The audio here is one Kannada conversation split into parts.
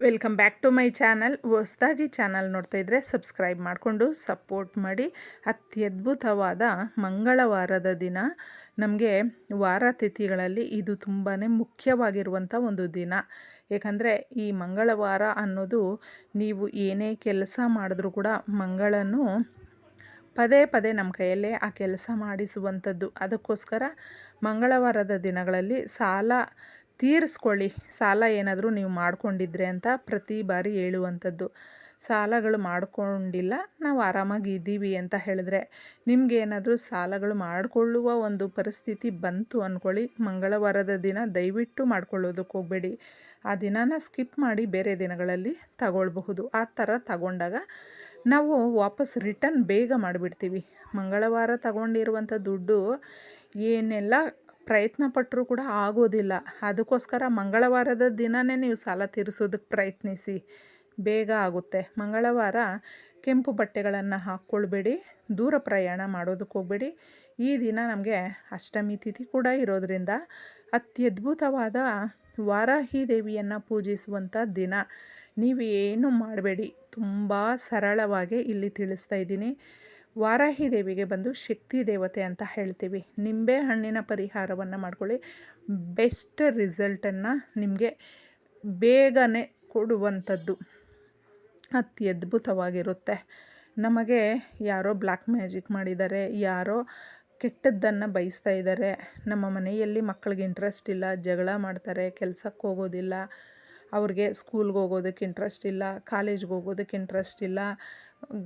Welcome back to my channel. ಹೊಸ್ದಾಗಿ ಚಾನಲ್ ನೋಡ್ತಾ ಇದ್ದರೆ ಸಬ್ಸ್ಕ್ರೈಬ್ ಮಾಡಿಕೊಂಡು ಸಪೋರ್ಟ್ ಮಾಡಿ. ಅತ್ಯದ್ಭುತವಾದ ಮಂಗಳವಾರದ ದಿನ. ನಮಗೆ ವಾರ ತಿಥಿಗಳಲ್ಲಿ ಇದು ತುಂಬಾ ಮುಖ್ಯವಾಗಿರುವಂಥ ಒಂದು ದಿನ. ಏಕೆಂದರೆ ಈ ಮಂಗಳವಾರ ಅನ್ನೋದು ನೀವು ಏನೇ ಕೆಲಸ ಮಾಡಿದ್ರೂ ಕೂಡ ಮಂಗಳನು ಪದೇ ಪದೇ ನಮ್ಮ ಕೈಯಲ್ಲೇ ಆ ಕೆಲಸ ಮಾಡಿಸುವಂಥದ್ದು. ಅದಕ್ಕೋಸ್ಕರ ಮಂಗಳವಾರದ ದಿನಗಳಲ್ಲಿ ಸಾಲ ತೀರಿಸ್ಕೊಳ್ಳಿ. ಸಾಲ ಏನಾದರೂ ನೀವು ಮಾಡಿಕೊಂಡಿದ್ರೆ ಅಂತ ಪ್ರತಿ ಬಾರಿ ಹೇಳುವಂಥದ್ದು. ಸಾಲಗಳು ಮಾಡಿಕೊಂಡಿಲ್ಲ, ನಾವು ಆರಾಮಾಗಿ ಇದ್ದೀವಿ ಅಂತ ಹೇಳಿದ್ರೆ ನಿಮಗೇನಾದರೂ ಸಾಲಗಳು ಮಾಡಿಕೊಳ್ಳುವ ಒಂದು ಪರಿಸ್ಥಿತಿ ಬಂತು ಅಂದ್ಕೊಳ್ಳಿ ಮಂಗಳವಾರದ ದಿನ ದಯವಿಟ್ಟು ಮಾಡ್ಕೊಳ್ಳೋದಕ್ಕೆ ಹೋಗಬೇಡಿ. ಆ ದಿನನ ಸ್ಕಿಪ್ ಮಾಡಿ ಬೇರೆ ದಿನಗಳಲ್ಲಿ ತಗೊಳ್ಬಹುದು. ಆ ಥರ ತಗೊಂಡಾಗ ನಾವು ವಾಪಸ್ ರಿಟರ್ನ್ ಬೇಗ ಮಾಡಿಬಿಡ್ತೀವಿ. ಮಂಗಳವಾರ ತಗೊಂಡಿರುವಂಥ ದುಡ್ಡು ಏನೆಲ್ಲ ಪ್ರಯತ್ನ ಪಟ್ಟರೂ ಕೂಡ ಆಗೋದಿಲ್ಲ. ಅದಕ್ಕೋಸ್ಕರ ಮಂಗಳವಾರದ ದಿನವೇ ನೀವು ಸಾಲ ತೀರಿಸೋದಕ್ಕೆ ಪ್ರಯತ್ನಿಸಿ. ಬೇಗ ಆಗುತ್ತೆ. ಮಂಗಳವಾರ ಕೆಂಪು ಬಟ್ಟೆಗಳನ್ನು ಹಾಕ್ಕೊಳ್ಬೇಡಿ. ದೂರ ಪ್ರಯಾಣ ಮಾಡೋದಕ್ಕೆ ಹೋಗಬೇಡಿ. ಈ ದಿನ ನಮಗೆ ಅಷ್ಟಮಿ ತಿಥಿ ಕೂಡ ಇರೋದರಿಂದ ಅತ್ಯದ್ಭುತವಾದ ವಾರಾಹಿ ದೇವಿಯನ್ನು ಪೂಜಿಸುವಂಥ ದಿನ. ನೀವು ಏನು ಮಾಡಬೇಡಿ. ತುಂಬ ಸರಳವಾಗಿ ಇಲ್ಲಿ ತಿಳಿಸ್ತಾ ಇದ್ದೀನಿ. ವಾರಾಹಿ ದೇವಿಗೆ ಬಂದು ಶಕ್ತಿ ದೇವತೆ ಅಂತ ಹೇಳ್ತೀವಿ. ನಿಂಬೆ ಹಣ್ಣಿನ ಪರಿಹಾರವನ್ನು ಮಾಡ್ಕೊಳ್ಳಿ. ಬೆಸ್ಟ್ ರಿಸಲ್ಟನ್ನು ನಿಮಗೆ ಬೇಗನೆ ಕೊಡುವಂಥದ್ದು. ಅತ್ಯದ್ಭುತವಾಗಿರುತ್ತೆ ನಮಗೆ ಯಾರೋ ಬ್ಲ್ಯಾಕ್ ಮ್ಯಾಜಿಕ್ ಮಾಡಿದ್ದಾರೆ, ಯಾರೋ ಕೆಟ್ಟದ್ದನ್ನು ಬಯಸ್ತಾ ಇದ್ದಾರೆ. ನಮ್ಮ ಮನೆಯಲ್ಲಿ ಮಕ್ಕಳಿಗೆ ಇಂಟ್ರೆಸ್ಟ್ ಇಲ್ಲ, ಜಗಳ ಮಾಡ್ತಾರೆ, ಕೆಲಸಕ್ಕೆ ಹೋಗೋದಿಲ್ಲ, ಅವ್ರಿಗೆ ಸ್ಕೂಲ್ಗೆ ಹೋಗೋದಕ್ಕೆ ಇಂಟ್ರೆಸ್ಟ್ ಇಲ್ಲ ಕಾಲೇಜ್ಗೆ ಹೋಗೋದಕ್ಕೆ ಇಂಟ್ರೆಸ್ಟ್ ಇಲ್ಲ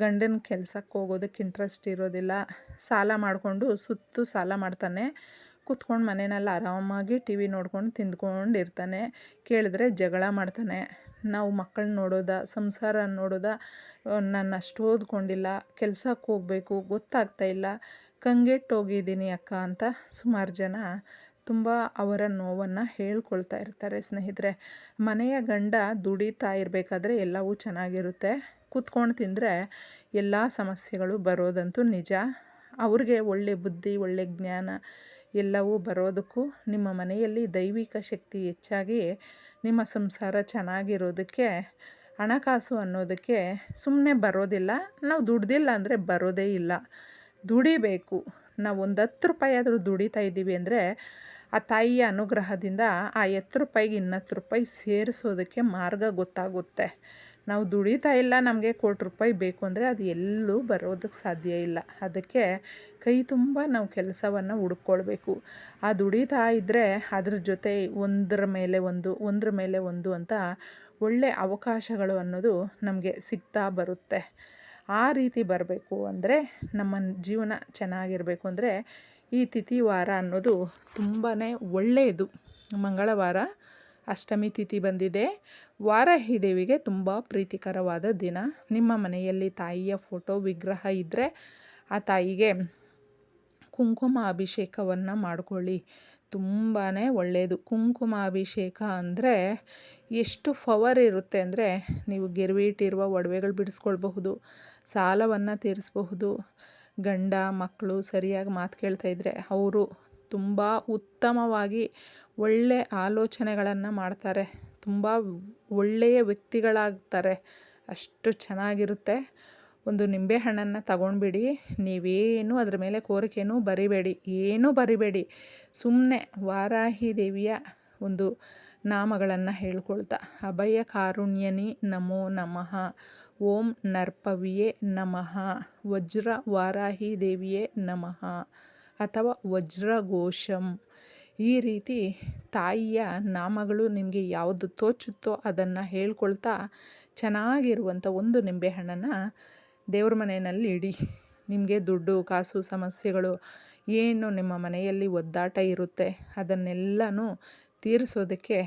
ಗಂಡನ ಕೆಲಸಕ್ಕೆ ಹೋಗೋದಕ್ಕೆ ಇಂಟ್ರೆಸ್ಟ್ ಇರೋದಿಲ್ಲ. ಸಾಲ ಮಾಡಿಕೊಂಡು ಸುತ್ತು ಸಾಲ ಮಾಡ್ತಾನೆ. ಕೂತ್ಕೊಂಡು ಮನೆಯಲ್ಲಿ ಆರಾಮಾಗಿ ಟಿ ವಿ ನೋಡ್ಕೊಂಡು ತಿಂದ್ಕೊಂಡು ಇರ್ತಾನೆ. ಕೇಳಿದ್ರೆ ಜಗಳ ಮಾಡ್ತಾನೆ. ನಾವು ಮಕ್ಕಳನ್ನ ನೋಡೋದ, ಸಂಸಾರ ನೋಡೋದ ನಾನು ಅಷ್ಟು ಓದ್ಕೊಂಡಿಲ್ಲ. ಕೆಲಸಕ್ಕೆ ಹೋಗಬೇಕು, ಗೊತ್ತಾಗ್ತಾ ಇಲ್ಲ. ಕಂಗೆಟ್ಟೋಗಿದ್ದೀನಿ ಅಕ್ಕ ಅಂತ ಸುಮಾರು ಜನ ತುಂಬ ಅವರ ನೋವನ್ನು ಹೇಳ್ಕೊಳ್ತಾ ಇರ್ತಾರೆ. ಸ್ನೇಹಿತರೆ, ಮನೆಯ ಗಂಡ ದುಡಿತಾ ಇರಬೇಕಾದ್ರೆ ಎಲ್ಲವೂ ಚೆನ್ನಾಗಿರುತ್ತೆ. ಕೂತ್ಕೊಂಡು ತಿಂದರೆ ಎಲ್ಲ ಸಮಸ್ಯೆಗಳು ಬರೋದಂತೂ ನಿಜ. ಅವ್ರಿಗೆ ಒಳ್ಳೆ ಬುದ್ಧಿ, ಒಳ್ಳೆ ಜ್ಞಾನ ಎಲ್ಲವೂ ಬರೋದಕ್ಕೂ ನಿಮ್ಮ ಮನೆಯಲ್ಲಿ ದೈವಿಕ ಶಕ್ತಿ ಹೆಚ್ಚಾಗಿ ನಿಮ್ಮ ಸಂಸಾರ ಚೆನ್ನಾಗಿರೋದಕ್ಕೆ, ಹಣಕಾಸು ಅನ್ನೋದಕ್ಕೆ ಸುಮ್ಮನೆ ಬರೋದಿಲ್ಲ. ನಾವು ದುಡ್ದಿಲ್ಲ ಅಂದರೆ ಬರೋದೇ ಇಲ್ಲ. ದುಡಿಬೇಕು. ನಾವು ಒಂದು ಹತ್ತು ರೂಪಾಯಿ ಆದರೂ ದುಡಿತಾ ಇದ್ದೀವಿ ಅಂದರೆ ಆ ತಾಯಿಯ ಅನುಗ್ರಹದಿಂದ ಆ ಹತ್ತು ರೂಪಾಯಿಗೆ ಇನ್ನತ್ತು ರೂಪಾಯಿ ಸೇರಿಸೋದಕ್ಕೆ ಮಾರ್ಗ ಗೊತ್ತಾಗುತ್ತೆ. ನಾವು ದುಡಿತಾ ಇಲ್ಲ, ನಮಗೆ ಕೋಟಿ ರೂಪಾಯಿ ಬೇಕು ಅಂದರೆ ಅದು ಎಲ್ಲೂ ಬರೋದಕ್ಕೆ ಸಾಧ್ಯ ಇಲ್ಲ. ಅದಕ್ಕೆ ಕೈ ತುಂಬ ನಾವು ಕೆಲಸವನ್ನು ಹುಡ್ಕೊಳ್ಬೇಕು. ಆ ದುಡಿತಾ ಇದ್ದರೆ ಅದ್ರ ಜೊತೆ ಒಂದರ ಮೇಲೆ ಒಂದು, ಒಂದರ ಮೇಲೆ ಒಂದು ಅಂತ ಒಳ್ಳೆ ಅವಕಾಶಗಳು ಅನ್ನೋದು ನಮಗೆ ಸಿಗ್ತಾ ಬರುತ್ತೆ. ಆ ರೀತಿ ಬರಬೇಕು ಅಂದರೆ ನಮ್ಮ ಜೀವನ ಚೆನ್ನಾಗಿರಬೇಕು ಅಂದರೆ ಈ ತಿಥಿ ವಾರ ಅನ್ನೋದು ತುಂಬಾ ಒಳ್ಳೆಯದು. ಮಂಗಳವಾರ ಅಷ್ಟಮಿ ತಿಥಿ ಬಂದಿದೆ. ವಾರಾಹಿ ದೇವಿಗೆ ತುಂಬ ಪ್ರೀತಿಕರವಾದ ದಿನ. ನಿಮ್ಮ ಮನೆಯಲ್ಲಿ ತಾಯಿಯ ಫೋಟೋ ವಿಗ್ರಹ ಇದ್ದರೆ ಆ ತಾಯಿಗೆ ಕುಂಕುಮ ಅಭಿಷೇಕವನ್ನು ಮಾಡಿಕೊಳ್ಳಿ. ತುಂಬಾ ಒಳ್ಳೆಯದು ಕುಂಕುಮ ಅಭಿಷೇಕ ಅಂದರೆ ಎಷ್ಟು ಪವರ್ ಇರುತ್ತೆ ಅಂದರೆ ನೀವು ಗಿರ್ವಿಟ್ಟಿರುವ ಒಡವೆಗಳು ಬಿಡಿಸ್ಕೊಳ್ಬಹುದು, ಸಾಲವನ್ನು ತೀರಿಸಬಹುದು. ಗಂಡ ಮಕ್ಕಳು ಸರಿಯಾಗಿ ಮಾತು ಕೇಳ್ತಾಯಿದ್ರೆ ಅವರು ತುಂಬ ಉತ್ತಮವಾಗಿ ಒಳ್ಳೆ ಆಲೋಚನೆಗಳನ್ನು ಮಾಡ್ತಾರೆ. ತುಂಬ ಒಳ್ಳೆಯ ವ್ಯಕ್ತಿಗಳಾಗ್ತಾರೆ. ಅಷ್ಟು ಚೆನ್ನಾಗಿರುತ್ತೆ. ಒಂದು ನಿಂಬೆಹಣ್ಣನ್ನು ತಗೊಂಡ್ಬಿಡಿ. ನೀವೇನು ಅದರ ಮೇಲೆ ಕೋರಿಕೆನೂ ಬರಿಬೇಡಿ. ಏನೂ ಬರಿಬೇಡಿ. ಸುಮ್ಮನೆ ವಾರಾಹಿ ದೇವಿಯ ಒಂದು ನಾಮಗಳನ್ನು ಹೇಳ್ಕೊಳ್ತಾ. ಅಭಯ ಕಾರುಣ್ಯನಿ ನಮೋ ನಮಃ. ಓಂ ನರ್ಪವಿಯೇ ನಮಃ. ವಜ್ರ ವಾರಾಹಿ ದೇವಿಯೇ ನಮಃ. ಅಥವಾ ವಜ್ರಘೋಷಂ. ಈ ರೀತಿ ತಾಯಿಯ ನಾಮಗಳು ನಿಮಗೆ ಯಾವುದು ತೋಚುತ್ತೋ ಅದನ್ನು ಹೇಳ್ಕೊಳ್ತಾ ಚೆನ್ನಾಗಿರುವಂಥ ಒಂದು ನಿಂಬೆಹಣ್ಣನ್ನು ದೇವ್ರ ಮನೆಯಲ್ಲಿ ಇಡಿ. ನಿಮಗೆ ದುಡ್ಡು, ಕಾಸು, ಸಮಸ್ಯೆಗಳು ಏನು ನಿಮ್ಮ ಮನೆಯಲ್ಲಿ ಒದ್ದಾಟ ಇರುತ್ತೆ ಅದನ್ನೆಲ್ಲನೂ ತೀರಿಸೋದಕ್ಕೆ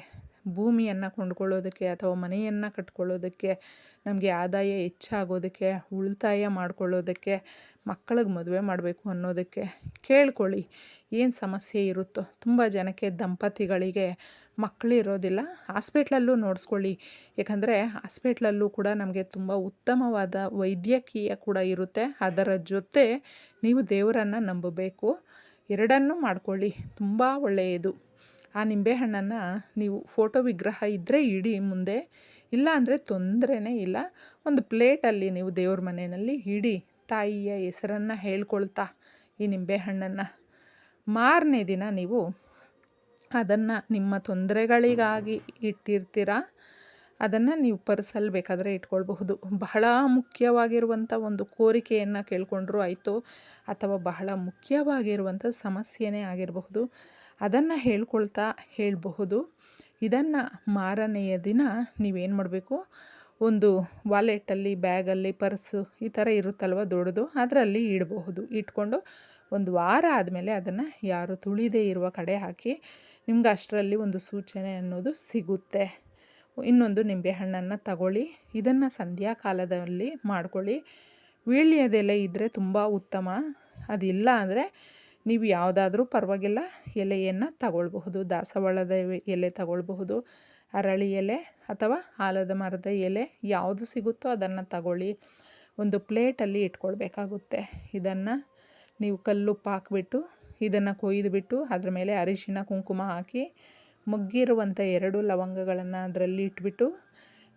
ಭೂಮಿಯನ್ನು ಕೊಂಡ್ಕೊಳ್ಳೋದಕ್ಕೆ ಅಥವಾ ಮನೆಯನ್ನು ಕಟ್ಕೊಳ್ಳೋದಕ್ಕೆ, ನಮಗೆ ಆದಾಯ ಹೆಚ್ಚಾಗೋದಕ್ಕೆ, ಉಳಿತಾಯ ಮಾಡ್ಕೊಳ್ಳೋದಕ್ಕೆ, ಮಕ್ಕಳಿಗೆ ಮದುವೆ ಮಾಡಬೇಕು ಅನ್ನೋದಕ್ಕೆ ಕೇಳ್ಕೊಳ್ಳಿ. ಏನು ಸಮಸ್ಯೆ ಇರುತ್ತೋ. ತುಂಬ ಜನಕ್ಕೆ ದಂಪತಿಗಳಿಗೆ ಮಕ್ಕಳಿರೋದಿಲ್ಲ ಹಾಸ್ಪಿಟ್ಲಲ್ಲೂ ನೋಡಿಸ್ಕೊಳ್ಳಿ. ಯಾಕಂದರೆ ಹಾಸ್ಪಿಟ್ಲಲ್ಲೂ ಕೂಡ ನಮಗೆ ತುಂಬ ಉತ್ತಮವಾದ ವೈದ್ಯಕೀಯ ಕೂಡ ಇರುತ್ತೆ. ಅದರ ಜೊತೆ ನೀವು ದೇವರನ್ನು ನಂಬಬೇಕು. ಎರಡನ್ನೂ ಮಾಡ್ಕೊಳ್ಳಿ. ತುಂಬ ಒಳ್ಳೆಯದು. ಆ ನಿಂಬೆಹಣ್ಣನ್ನು ನೀವು ಫೋಟೋ ವಿಗ್ರಹ ಇದ್ದರೆ ಇಡಿ ಮುಂದೆ. ಇಲ್ಲ ಅಂದರೆ ತೊಂದರೆನೇ ಇಲ್ಲ. ಒಂದು ಪ್ಲೇಟಲ್ಲಿ ನೀವು ದೇವ್ರ ಮನೆಯಲ್ಲಿ ಇಡಿ. ತಾಯಿಯ ಹೆಸರನ್ನು ಹೇಳ್ಕೊಳ್ತಾ ಈ ನಿಂಬೆಹಣ್ಣನ್ನು. ಮಾರನೇ ದಿನ ನೀವು ಅದನ್ನು ನಿಮ್ಮ ತೊಂದರೆಗಳಿಗಾಗಿ ಇಟ್ಟಿರ್ತೀರ? ಅದನ್ನು ನೀವು ಪರ್ಸಲ್ಲಿ ಬೇಕಾದರೆ ಇಟ್ಕೊಳ್ಬಹುದು. ಬಹಳ ಮುಖ್ಯವಾಗಿರುವಂಥ ಒಂದು ಕೋರಿಕೆಯನ್ನು ಕೇಳಿಕೊಂಡ್ರೂ ಆಯಿತು ಅಥವಾ ಬಹಳ ಮುಖ್ಯವಾಗಿರುವಂಥ ಸಮಸ್ಯೆನೇ ಆಗಿರಬಹುದು, ಅದನ್ನು ಹೇಳ್ಕೊಳ್ತಾ ಹೇಳಬಹುದು. ಇದನ್ನು ಮಾರನೆಯ ದಿನ ನೀವೇನು ಮಾಡಬೇಕು? ಒಂದು ವಾಲೆಟಲ್ಲಿ ಬ್ಯಾಗಲ್ಲಿ ಪರ್ಸು ಈ ಥರ ಇರುತ್ತಲ್ವ ದೊಡ್ಡದು? ಅದರಲ್ಲಿ ಇಡಬಹುದು. ಇಟ್ಕೊಂಡು ಒಂದು ವಾರ ಆದಮೇಲೆ ಅದನ್ನು ಯಾರು ತುಳಿದೇ ಇರುವ ಕಡೆ ಹಾಕಿ ನಿಮ್ಗೆ ಅಷ್ಟರಲ್ಲಿ ಒಂದು ಸೂಚನೆ ಅನ್ನೋದು ಸಿಗುತ್ತೆ. ಇನ್ನೊಂದು ನಿಂಬೆಹಣ್ಣನ್ನು ತಗೊಳ್ಳಿ. ಇದನ್ನು ಸಂಧ್ಯಾಕಾಲದಲ್ಲಿ ಮಾಡ್ಕೊಳ್ಳಿ. ವೀಳ್ಯದೆಲೆ ಇದ್ದರೆ ತುಂಬ ಉತ್ತಮ. ಅದಿಲ್ಲ ಅಂದರೆ ನೀವು ಯಾವುದಾದ್ರೂ ಪರವಾಗಿಲ್ಲ, ಎಲೆಯನ್ನು ತಗೊಳ್ಬಹುದು. ದಾಸವಾಳದ ಎಲೆ ತಗೊಳ್ಬಹುದು, ಅರಳಿ ಎಲೆ ಅಥವಾ ಆಲದ ಮರದ ಎಲೆ ಯಾವುದು ಸಿಗುತ್ತೋ ಅದನ್ನು ತಗೊಳ್ಳಿ. ಒಂದು ಪ್ಲೇಟಲ್ಲಿ ಇಟ್ಕೊಳ್ಬೇಕಾಗುತ್ತೆ. ಇದನ್ನು ನೀವು ಕಲ್ಲುಪ್ಪು ಹಾಕ್ಬಿಟ್ಟು ಇದನ್ನು ಕೊಯ್ದುಬಿಟ್ಟು, ಅದ್ರ ಮೇಲೆ ಅರಿಶಿನ ಕುಂಕುಮ ಹಾಕಿ ಮುಗ್ಗಿರುವಂಥ ಎರಡು ಲವಂಗಗಳನ್ನು ಅದರಲ್ಲಿ ಇಟ್ಬಿಟ್ಟು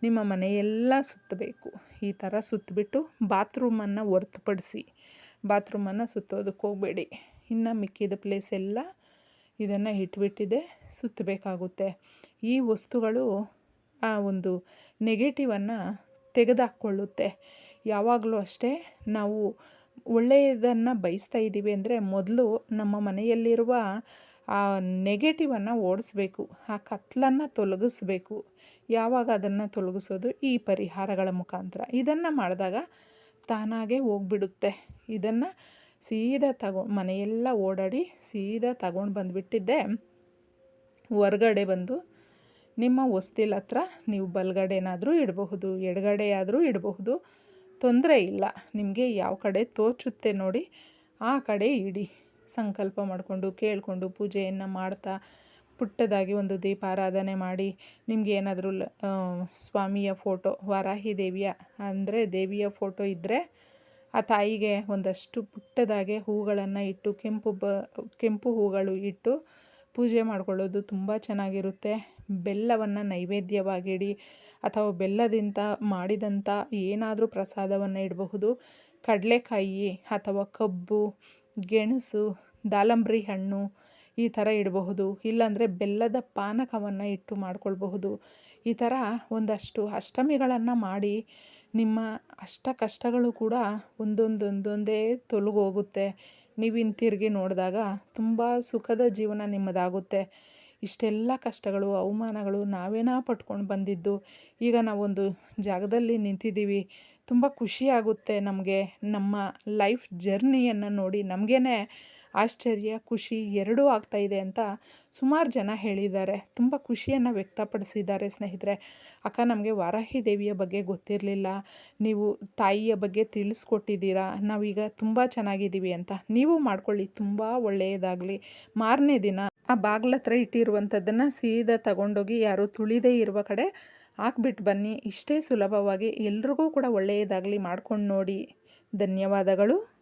ನಿಮ್ಮ ಮನೆಯೆಲ್ಲ ಸುತ್ತಬೇಕು. ಈ ಥರ ಸುತ್ತಬಿಟ್ಟು ಬಾತ್ರೂಮನ್ನು ಹೊರ್ತುಪಡಿಸಿ, ಬಾತ್ರೂಮನ್ನು ಸುತ್ತೋದಕ್ಕೆ ಹೋಗಬೇಡಿ. ಇನ್ನು ಮಿಕ್ಕಿದ ಪ್ಲೇಸ್ ಎಲ್ಲ ಇದನ್ನು ಇಟ್ಬಿಟ್ಟಿದೆ, ಸುತ್ತಬೇಕಾಗುತ್ತೆ. ಈ ವಸ್ತುಗಳು ಆ ಒಂದು ನೆಗೆಟಿವನ್ನು ತೆಗೆದಾಕ್ಕೊಳ್ಳುತ್ತೆ. ಯಾವಾಗಲೂ ಅಷ್ಟೇ ನಾವು ಒಳ್ಳೆಯದನ್ನು ಬಯಸ್ತಾ ಇದ್ದೀವಿ ಅಂದರೆ ಮೊದಲು ನಮ್ಮ ಮನೆಯಲ್ಲಿರುವ ಆ ನೆಗೆಟಿವನ್ನು ಓಡಿಸ್ಬೇಕು, ಆ ಕತ್ಲನ್ನು ತೊಲಗಿಸ್ಬೇಕು. ಯಾವಾಗ ಅದನ್ನು ತೊಲಗಿಸೋದು? ಈ ಪರಿಹಾರಗಳ ಮುಖಾಂತರ. ಇದನ್ನು ಮಾಡಿದಾಗ ತಾನಾಗೆ ಹೋಗ್ಬಿಡುತ್ತೆ. ಇದನ್ನು ಸೀದಾ ತಗೊ, ಮನೆಯೆಲ್ಲ ಓಡಾಡಿ ಸೀದಾ ತಗೊಂಡು ಬಂದುಬಿಟ್ಟಿದ್ದೆ. ಹೊರ್ಗಡೆ ಬಂದು ನಿಮ್ಮ ಹೊಸ್ತಿಲ ಹತ್ರ ನೀವು ಬಲಗಡೆನಾದರೂ ಇಡಬಹುದು ಎಡಗಡೆ ಆದರೂ ಇಡಬಹುದು. ತೊಂದರೆ ಇಲ್ಲ. ನಿಮಗೆ ಯಾವ ಕಡೆ ತೋಚುತ್ತೆ ನೋಡಿ, ಆ ಕಡೆ ಇಡಿ. ಸಂಕಲ್ಪ ಮಾಡಿಕೊಂಡು, ಕೇಳಿಕೊಂಡು ಪೂಜೆಯನ್ನು ಮಾಡ್ತಾ ಪುಟ್ಟದಾಗಿ ಒಂದು ದೀಪಾರಾಧನೆ ಮಾಡಿ, ನಿಮಗೆ ಏನಾದರೂ ಸ್ವಾಮಿಯ ಫೋಟೋ, ವಾರಾಹಿ ದೇವಿಯ, ಅಂದರೆ ದೇವಿಯ ಫೋಟೋ ಇದ್ದರೆ ಆ ತಾಯಿಗೆ ಒಂದಷ್ಟು ಪುಟ್ಟದಾಗೆ ಹೂಗಳನ್ನು ಇಟ್ಟು, ಕೆಂಪು ಬ, ಕೆಂಪು ಹೂಗಳು ಇಟ್ಟು ಪೂಜೆ ಮಾಡಿಕೊಳ್ಳೋದು ತುಂಬ ಚೆನ್ನಾಗಿರುತ್ತೆ. ಬೆಲ್ಲವನ್ನು ನೈವೇದ್ಯವಾಗಿಡಿ ಅಥವಾ ಬೆಲ್ಲದಿಂದ ಮಾಡಿದಂಥ ಏನಾದರೂ ಪ್ರಸಾದವನ್ನು ಇಡಬಹುದು. ಕಡಲೆಕಾಯಿ ಅಥವಾ ಕಬ್ಬು ಗೆಣಸು ದಾಳಂಬ್ರಿ ಹಣ್ಣು ಈ ಥರ ಇಡಬಹುದು. ಇಲ್ಲಾಂದರೆ ಬೆಲ್ಲದ ಪಾನಕವನ್ನು ಇಟ್ಟು ಮಾಡ್ಕೊಳ್ಬಹುದು. ಈ ಥರ ಒಂದಷ್ಟು ಅಷ್ಟಮಿಗಳನ್ನು ಮಾಡಿ ನಿಮ್ಮ ಅಷ್ಟ ಕಷ್ಟಗಳು ಕೂಡ ಒಂದೊಂದೊಂದೊಂದೇ ತೊಲಗೋಗುತ್ತೆ. ನೀವು ಹಿಂತಿರುಗಿ ನೋಡಿದಾಗ ತುಂಬ ಸುಖದ ಜೀವನ ನಿಮ್ಮದಾಗುತ್ತೆ. ಇಷ್ಟೆಲ್ಲ ಕಷ್ಟಗಳು, ಅವಮಾನಗಳು ನಾವೇನಾ ಪಟ್ಕೊಂಡು ಬಂದಿದ್ದು? ಈಗ ನಾವೊಂದು ಜಾಗದಲ್ಲಿ ನಿಂತಿದ್ದೀವಿ. ತುಂಬ ಖುಷಿಯಾಗುತ್ತೆ ನಮಗೆ ನಮ್ಮ ಲೈಫ್ ಜರ್ನಿಯನ್ನು ನೋಡಿ. ನಮಗೇ ಆಶ್ಚರ್ಯ, ಖುಷಿ ಎರಡೂ ಆಗ್ತಾಯಿದೆ ಅಂತ ಸುಮಾರು ಜನ ಹೇಳಿದ್ದಾರೆ. ತುಂಬ ಖುಷಿಯನ್ನು ವ್ಯಕ್ತಪಡಿಸಿದ್ದಾರೆ ಸ್ನೇಹಿತರೆ. ಅಕ್ಕ, ನಮಗೆ ವಾರಾಹಿ ದೇವಿಯ ಬಗ್ಗೆ ಗೊತ್ತಿರಲಿಲ್ಲ. ನೀವು ತಾಯಿಯ ಬಗ್ಗೆ ತಿಳಿಸ್ಕೊಟ್ಟಿದ್ದೀರಾ? ನಾವೀಗ ತುಂಬ ಚೆನ್ನಾಗಿದ್ದೀವಿ ಅಂತ. ನೀವು ಮಾಡ್ಕೊಳ್ಳಿ, ತುಂಬ ಒಳ್ಳೆಯದಾಗಲಿ. ಮಾರನೇ ದಿನ ಆ ಬಾಗ್ಲ ಹತ್ರ ಇಟ್ಟಿರುವಂಥದ್ದನ್ನು ಸೀದಾ ತಗೊಂಡೋಗಿ ಯಾರು ತುಳಿದೇ ಇರುವ ಕಡೆ ಹಾಕ್ಬಿಟ್ಟು ಬನ್ನಿ. ಇಷ್ಟೇ ಸುಲಭವಾಗಿ ಎಲ್ರಿಗೂ ಕೂಡ ಒಳ್ಳೆಯದಾಗಲಿ ಮಾಡ್ಕೊಂಡು ನೋಡಿ. ಧನ್ಯವಾದಗಳು.